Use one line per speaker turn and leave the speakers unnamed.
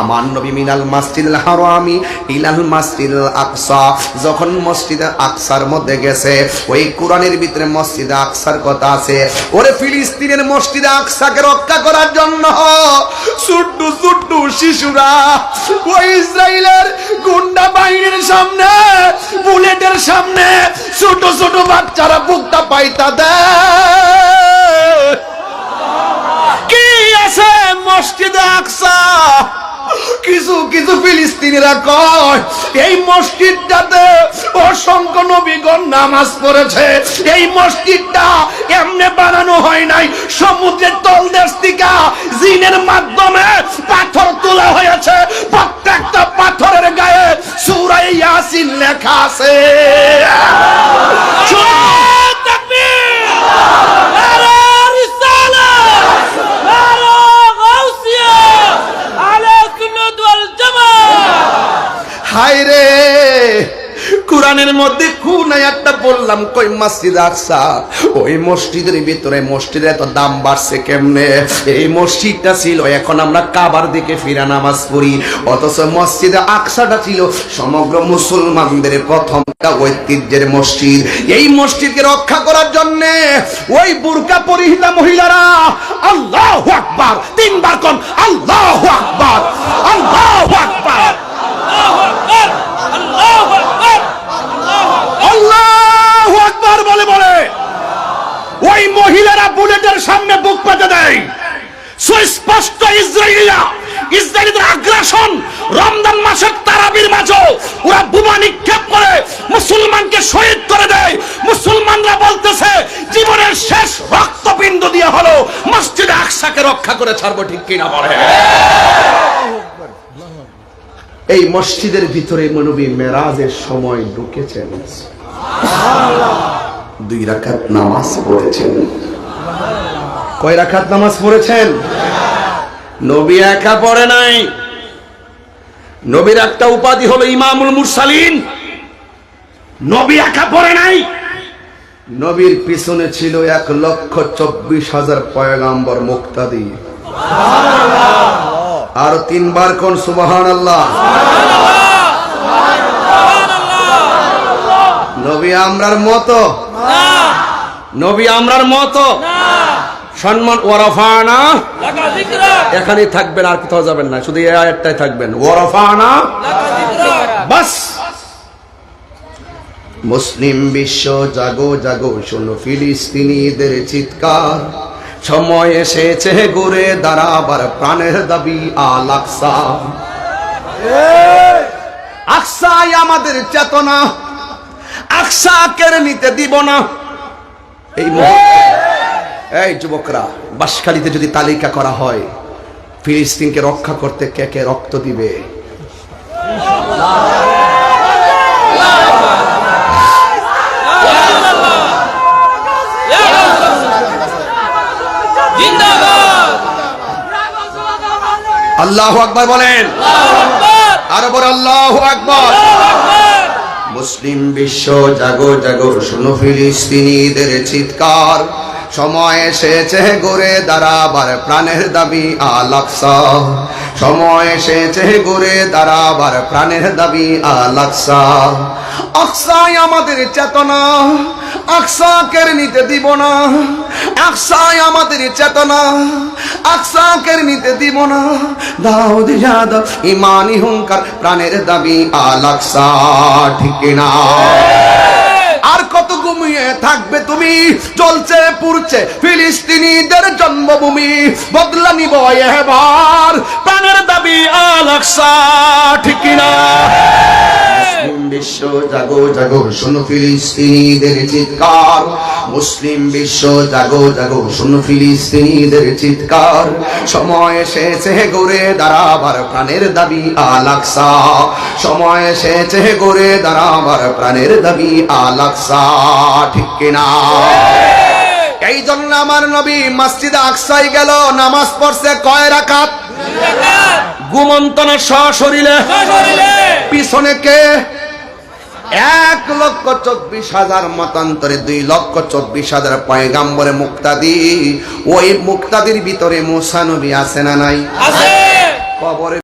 আমার নবী মিনাল মাসজিদ হারামি ইলাল মাসজিদ আকসা। যখন মসজিদ আকসার মধ্যে গেছে, ওই কোরআনের ভিতরে মসজিদ আকসার কথা আছে। ওরে ফিলিস্তিনের মসজিদ আকসাকে রক্ষা করার জন্য ছোট্ট ছোট্ট শিশুরা ওই ইসরায়েলের গুন্ডা বাহিনীর সামনে, বুলেটের সামনে ছোট ছোট বাচ্চারা বুকটা পাইতা দেয় কি আছে মসজিদে আকসা? কিছু কিছু ফিলিস্তিনিরা কয়, এই মসজিদটাতে অসংখ্য নবীগণ নামাজ পড়েছে। এই মসজিদটা এমনি বানানো হয় নাই। সমুদ্রের তলদেশ থেকে জিনের মাধ্যমে পাথর তোলা হয়েছে। প্রত্যেকটা পাথরের গায়ে সুরাই ইয়াসিন লেখা আছে। কোরআনের মধ্যে খুন একটা বললাম, কই মসজিদ আকসা? ওই মসজিদের ভিতরে মসজিদে এত দাম বাড়ছে কেমনে? এই মসজিদটা ছিল, এখন আমরা কাবার দিকে ফিরা নামাজ পড়ি। অথচ মসজিদে আকসাটা ছিল সমগ্র মুসলমানদের প্রথম ঐতিহ্যের মসজিদ। এই মসজিদকে রক্ষা করার জন্য ওই বুরকা পরিহিতা মহিলারা, আল্লাহ আকবার, তিনবার কোন, আল্লাহ আকবার আল্লাহ আকবার। আল্লাহ আকবার। পেতে দেয়। সুস্পষ্ট ইসরায়েলিরা ইসরায়েলিদের আগ্রাসন রমজান মাসের তারাবির মাঝে ওরা বোমা নিক্ষেপ করে মুসলমানকে শহীদ করে দেয়। মুসলমানরা বলতেছে জীবনের শেষ রক্তপিণ্ড দিয়ে হলো মসজিদে আকসাকে রক্ষা করে ছাড়বো ঠিক কিনা বলে এই মসজিদের ভিতরে মনবী মেরাজের সময় ঢুকেছেন। দুই রাকাত নামাজ পড়েছেন। কয় রাকাত নামাজ পড়েছেন? নবী একা পড়ে নাই। নবীর একটা উপাধি হলো ইমামুল মুরসালিন। নবী একা পড়ে নাই। নবীর পিছনে ছিল এক লক্ষ চব্বিশ হাজার পয়গাম্বর মুক্তাদি। আর তিনবার কোন সুবাহান আল্লাহ নবী আমরার মতো। নবী আমরার মতো। সম্মান ওয়ারাফানা এখানে থাকবেন আর কোথাও যাবেন না শুধু একটাই থাকবেন। ওয়ারাফানা বাস। মুসলিম বিশ্ব জাগো জাগো শোনো ফিলিস্তিনিদের চিৎকার। সময় এসেছে ঘুরে দাঁড়াবার প্রাণের দাবি আল আকসা। আকসাই আমাদের চেতনা। আকসা কেড়ে নিতে দিব না। এই মুহূর্তে এই যুবকরা বাসখালীতে যদি তালিকা করা হয়, ফিলিস্তিনকে রক্ষা করতে কে কে রক্ত দিবে? আল্লাহ আকবর বলেন। আরও বড় আল্লাহ আকবর। মুসলিম বিশ্ব জাগো জাগো, শুনো ফিলিস্তিনিদের চিৎকার। সময় এসেছে গড়ে দাঁড়াবার, প্রাণের দাবি আলাকসা সময় এসেছে গড়ে দাঁড়াবার, প্রাণের দাবি আলাকসা আকসাই আমাদের চেতনা, আকসা কেড়ে নিতে দিব না। আকসাই আমাদের চেতনা, আকসা কেড়ে নিতে দিব না। দাউদ যাদব, ইমানি হুঙ্কার, প্রাণের দাবি আলাকসা ঠিক না আর কত ঘুমিয়ে থাকবে তুমি। চলছে পুরছে ফিলিস্তিনিদের জন্মভূমি। বদলা নিব এবার। প্রাণের দাবি আলাকসা ঠিক না? মুসলিম বিশ্ব, জাগো জাগো, শোনো ফিলিস্তিনিদের চিৎকার। মুসলিম বিশ্ব, জাগো জাগো, শোনো ফিলিস্তিনিদের চিৎকার। সময় এসেছে গড়ে দাঁড়াবার প্রাণের দাবি আলাকসা সময় এসেছে গড়ে দাঁড়াবার প্রাণের দাবি আলাকসা ঠিক কিনা? এই জন্য আমার নবী মসজিদ আকসাই গেল নামাজ পড়ছে কয় রাকাত? ঘুমন্তনা সশরীরে? পিছনে কে? এক লক্ষ চব্বিশ হাজার মতান্তরে দুই লক্ষ চব্বিশ হাজার পয়গাম্বরে মুক্তাদি। ওই মুক্তাদির ভিতরে মুসানবী আছে না নাই? কবরে